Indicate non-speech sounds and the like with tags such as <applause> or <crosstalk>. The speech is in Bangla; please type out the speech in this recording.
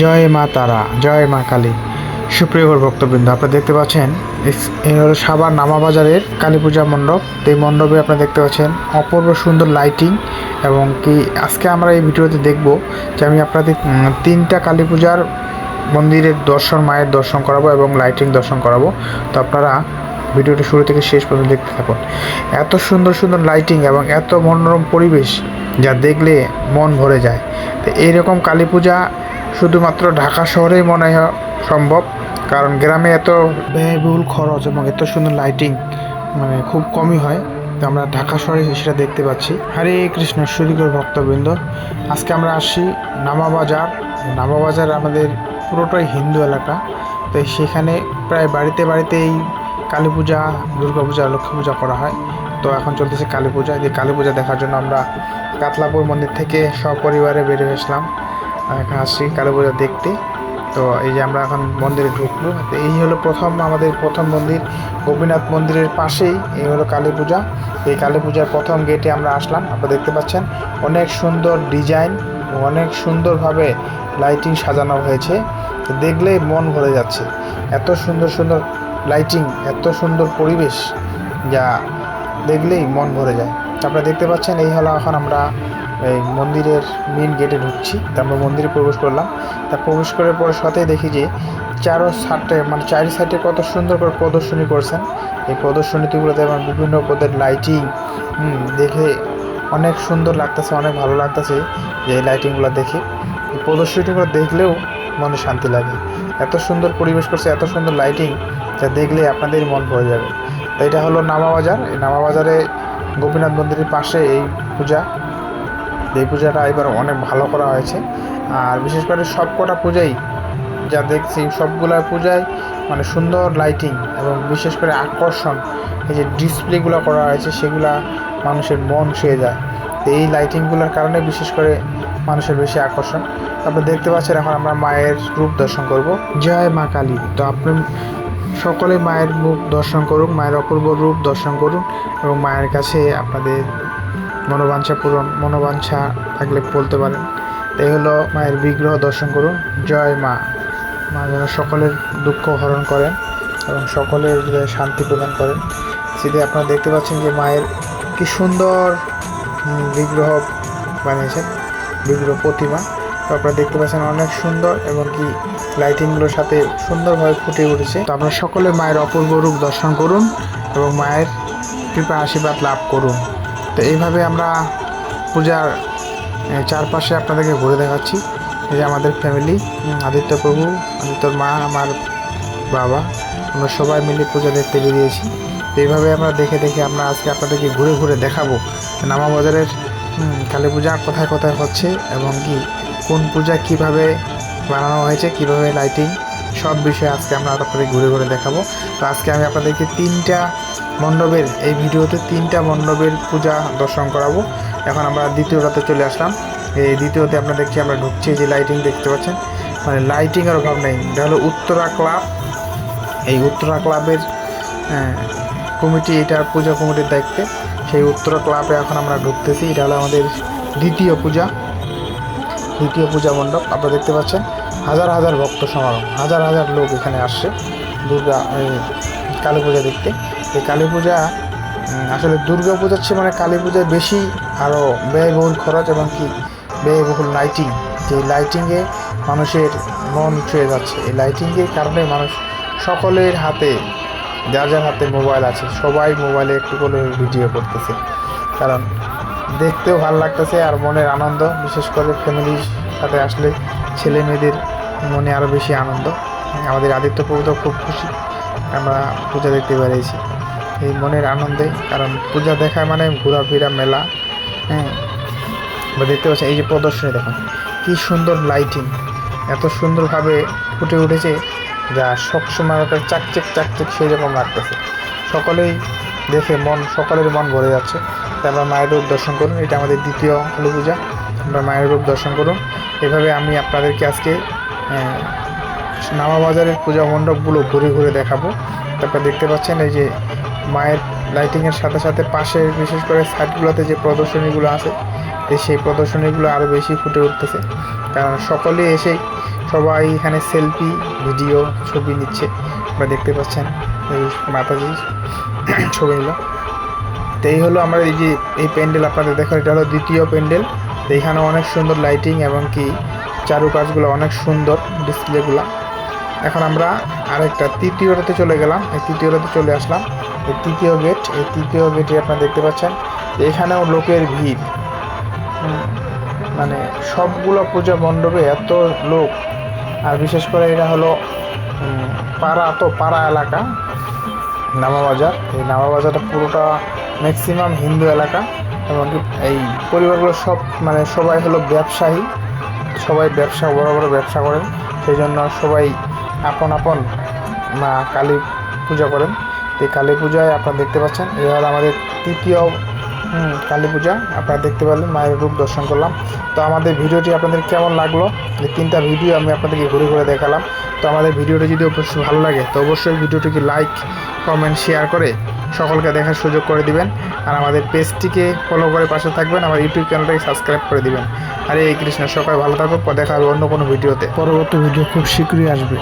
জয় মা তারা, জয় মা কালী। সুপ্রিয় ভক্তবৃন্দ, আপনারা দেখতে পাচ্ছেন সাভার নামা বাজারের কালী পূজা মণ্ডপ। এই মণ্ডপে আপনারা দেখতে পাচ্ছেন অপূর্ব সুন্দর লাইটিং এবং কি আজকে আমরা এই ভিডিওতে দেখব যে আমি আপনাদের তিনটা কালী পূজার মন্দিরের দর্শন, মায়ের দর্শন করাবো এবং লাইটিং দর্শন করাবো। তো আপনারা ভিডিওটি শুরু থেকে শেষ পর্যন্ত দেখতে থাকুন। এত সুন্দর সুন্দর লাইটিং এবং এত মনোরম পরিবেশ যা দেখলে মন ভরে যায়। তো এইরকম কালী পূজা শুধুমাত্র ঢাকা শহরেই মনে হয় সম্ভব, কারণ গ্রামে এত ব্যয়বহুল খরচ এবং এত সুন্দর লাইটিং মানে খুব কমই হয়। তো আমরা ঢাকা শহরে সেটা দেখতে পাচ্ছি। হরে কৃষ্ণ সুরিকর ভক্তবৃন্দ, আজকে আমরা আসছি নামাবাজার নামাবাজার আমাদের পুরোটাই হিন্দু এলাকা। তো সেখানে প্রায় বাড়িতে বাড়িতে এই কালী পূজা, দুর্গা পূজা, লক্ষ্মী পূজা করা হয়। তো এখন চলতেছে কালী পূজা। এই কালী পূজা দেখার জন্য আমরা কাতলাপুর মন্দির থেকে সপরিবারে বেরিয়ে এসলাম আর এখন আসছি কালী পূজা দেখতে। তো এই যে আমরা এখন মন্দিরে ঢুকবো। তো এই হলো প্রথম আমাদের প্রথম মন্দির, গোপীনাথ মন্দিরের পাশেই। এই হলো কালী পূজা। এই কালী পূজার প্রথম গেটে আমরা আসলাম। আপনারা দেখতে পাচ্ছেন, অনেক সুন্দর ডিজাইন, অনেক সুন্দরভাবে লাইটিং সাজানো হয়েছে। দেখলেই মন ভরে যাচ্ছে। এত সুন্দর সুন্দর লাইটিং, এত সুন্দর পরিবেশ, যা দেখলেই মন ভরে যায়। আপনারা দেখতে পাচ্ছেন, এই হলো এখন আমরা এই মন্দিরের মেন গেটে ঢুকছি। তারপর মন্দিরে প্রবেশ করলাম। তা প্রবেশ করার পরে সাথে দেখি যে চারো সাইডে মানে চারি সাইডে কত সুন্দর করে প্রদর্শনী করছেন। এই প্রদর্শনীগুলোতে আমার বিভিন্ন পদের লাইটিং দেখে অনেক সুন্দর লাগতেছে, অনেক ভালো লাগতেছে যে এই লাইটিংগুলো দেখে। এই প্রদর্শনীগুলো দেখলেও মনে শান্তি লাগে। এত সুন্দর পরিবেশ করছে, এত সুন্দর লাইটিং যা দেখলে আপনাদের মন ভরে যাবে। তো এটা হলো নামাবাজার এই নামাবাজারে গোপীনাথ মন্দিরের পাশে এই পূজা। এই পূজাটা এবার অনেক ভালো করা হয়েছে। আর বিশেষ করে সব কটা পূজাই যা দেখছি সবগুলা পূজায় মানে সুন্দর লাইটিং এবং বিশেষ করে আকর্ষণ, এই যে ডিসপ্লেগুলো করা হয়েছে, সেগুলা মানুষের মন ছুঁয়ে যায়। এই লাইটিংগুলোর কারণে বিশেষ করে মানুষের বেশি আকর্ষণ। আপনি দেখতে পাচ্ছেন এখন আমরা মায়ের রূপ দর্শন করব। জয় মা কালী। তো আপনি সকলে মায়ের মুখ দর্শন করুন, মায়ের অপূর্ব রূপ দর্শন করুন এবং মায়ের কাছে আপনাদের মনোবাঞ্ছা পূরণ, মনোবাঞ্ছা থাকলে বলতে পারেন। এই হলো মায়ের বিগ্রহ দর্শন করুন। জয় মা। মা যেন সকলের দুঃখ হরণ করেন এবং সকলের শান্তি প্রদান করেন। সেটি আপনারা দেখতে পাচ্ছেন যে মায়ের কি সুন্দর বিগ্রহ বানিয়েছেন, বিগ্রহ প্রতিমা। তো আপনারা দেখতে পাচ্ছেন অনেক সুন্দর এবং কি লাইটিংগুলোর সাথে সুন্দরভাবে ফুটে উঠেছে। তো আপনারা সকলে মায়ের অপূর্ব রূপ দর্শন করুন এবং মায়ের কৃপা আশীর্বাদ লাভ করুন। তো এইভাবে আমরা পূজার চারপাশে আপনাদেরকে ঘুরে দেখাচ্ছি। এই যে আমাদের ফ্যামিলি আদিত্য প্রভু আদিত্যর মা আমার বাবা। আমরা সবাই মিলে পূজা দেখতে বেরিয়েছি তো এইভাবে আমরা দেখে দেখে আমরা আজকে আপনাদেরকে ঘুরে ঘুরে দেখাবো নামা বাজারের উম, কালী পূজা কোথায় কোথায় হচ্ছে এবং কি কোন পূজা কীভাবে বানানো হয়েছে কীভাবে লাইটিং সব বিষয়ে আজকে আমরা আপনাদের ঘুরে ঘুরে দেখাবো। তো আজকে আমি আপনাদেরকে তিনটা মণ্ডপের এই ভিডিওতে তিনটা মণ্ডপের পূজা দর্শন করাবো। এখন আমরা দ্বিতীয়টাতে চলে আসলাম। এই দ্বিতীয়তে আপনার দেখছি আমরা ঢুকছি যে লাইটিং দেখতে পাচ্ছেন। মানে লাইটিংয়ের অভাব নেই। এটা হলো উত্তরা ক্লাব। এই উত্তরা ক্লাবের কমিটি, এটা পূজা কমিটির দায়িত্বে। সেই উত্তরা ক্লাবে এখন আমরা ঢুকতেছি। এটা হলো আমাদের দ্বিতীয় পূজা। দ্বিতীয় পূজা মণ্ডপ। আপনারা দেখতে পাচ্ছেন, হাজার হাজার ভক্ত সমাগম। হাজার হাজার লোক এখানে আসছে দুর্গা কালী পূজা দেখতে। এই কালী পূজা আসলে দুর্গা পূজার চেয়ে মানে কালী পূজায় বেশি আরও ব্যয়বহুল খরচ এবং কি ব্যয়বহুল লাইটিং যে লাইটিংয়ে মানুষের মন ছুঁয়ে যাচ্ছে। এই লাইটিংয়ের কারণে মানুষ সকলের হাতে, যার যার হাতে মোবাইল আছে, সবাই মোবাইলে একটু করে ভিডিও করতেছে। কারণ দেখতেও ভালো লাগতেছে আর মনের আনন্দ, বিশেষ করে ফ্যামিলির সাথে আসলে ছেলে মেয়েদের মনে আরও বেশি আনন্দ। আমাদের আদিত্য প্রভু খুব খুশি। আমরা পূজা দেখতে বেরিয়েছি। এই মনের আনন্দে, কারণ পূজা দেখায় মানে ঘোরাফেরা মেলা। হ্যাঁ দেখতে পাচ্ছি এই যে প্রদর্শনী দেখুন কি সুন্দর লাইটিং এত সুন্দরভাবে ফুটে উঠেছে যা সবসময় ওটা চাকচিক চাকচিক সেই রকম লাগতেছে। সকলেই দেখে মন, সকলের মন ভরে যাচ্ছে। আমরা মায়ের রূপ দর্শন করুন, এটা আমাদের দ্বিতীয় কালী পূজা। আমরা মায়ের রূপ দর্শন করুন। এভাবে আমি আপনাদেরকে আজকে নামাবাজারের পূজা মণ্ডপগুলো ঘুরে ঘুরে দেখাবো। তারপর দেখতে পাচ্ছেন এই যে মায়ের লাইটিংয়ের সাথে সাথে পাশে বিশেষ করে সাইডগুলোতে যে প্রদর্শনীগুলো আছে সেই প্রদর্শনীগুলো আরও বেশি ফুটে উঠতেছে। কারণ সকলে এসে সবাই এখানে সেলফি ভিডিও ছবি নিচ্ছে। আপনারা দেখতে পাচ্ছেন এই মাতাজি <clears throat> ছবিগুলো তো এই হলো আমরা এই যে এই প্যান্ডেল আপনাদের দেখো এটা হলো দ্বিতীয় প্যান্ডেল। তো এখানে অনেক সুন্দর লাইটিং এবং কি চারুকাজগুলো অনেক সুন্দর ডিসপ্লেগুলো এখন আমরা আরেকটা তৃতীয়টাতে চলে গেলাম। এই তৃতীয়টাতে চলে আসলাম। এই তৃতীয় গেট এই তৃতীয় গেটে আপনারা দেখতে পাচ্ছেন এখানেও লোকের ভিড়। মানে সবগুলো পূজা মণ্ডপে এত লোক। আর বিশেষ করে এটা হলো পাড়া তো পাড়া এলাকা নামাবাজার এই নামাবাজারটা পুরোটা ম্যাক্সিমাম হিন্দু এলাকা। এবং এই পরিবারগুলো সব মানে সবাই হলো ব্যবসায়ী। সবাই ব্যবসা, বড় বড় ব্যবসা করেন। সেই জন্য সবাই আপন আপন মা কালী পূজা করেন। এই কালী পূজায় আপনারা দেখতে পাচ্ছেন হলো আমাদের তৃতীয় কালী পূজা আপনারা দেখতে পারলেন মায়ের রূপ দর্শন করলাম। তো আমাদের ভিডিওটি আপনাদের কেমন লাগল? এই তিনটা ভিডিও আমি আপনাদেরকে ঘুরে ঘুরে দেখালাম। তো আমাদের ভিডিওটি যদি অবশ্যই ভালো লাগে, তো অবশ্যই ভিডিওটিকে লাইক কমেন্ট শেয়ার করে সকলকে দেখার সুযোগ করে দিবেন। আর আমাদের পেজটিকে ফলো করে পাশে থাকবেন, আমার ইউটিউব চ্যানেলটাকে সাবস্ক্রাইব করে দিবেন। আর এই কৃষ্ণ সকাল ভালো থাকুক দেখা হবে অন্য কোনো ভিডিওতে। পরবর্তী ভিডিও খুব শীঘ্রই আসবে।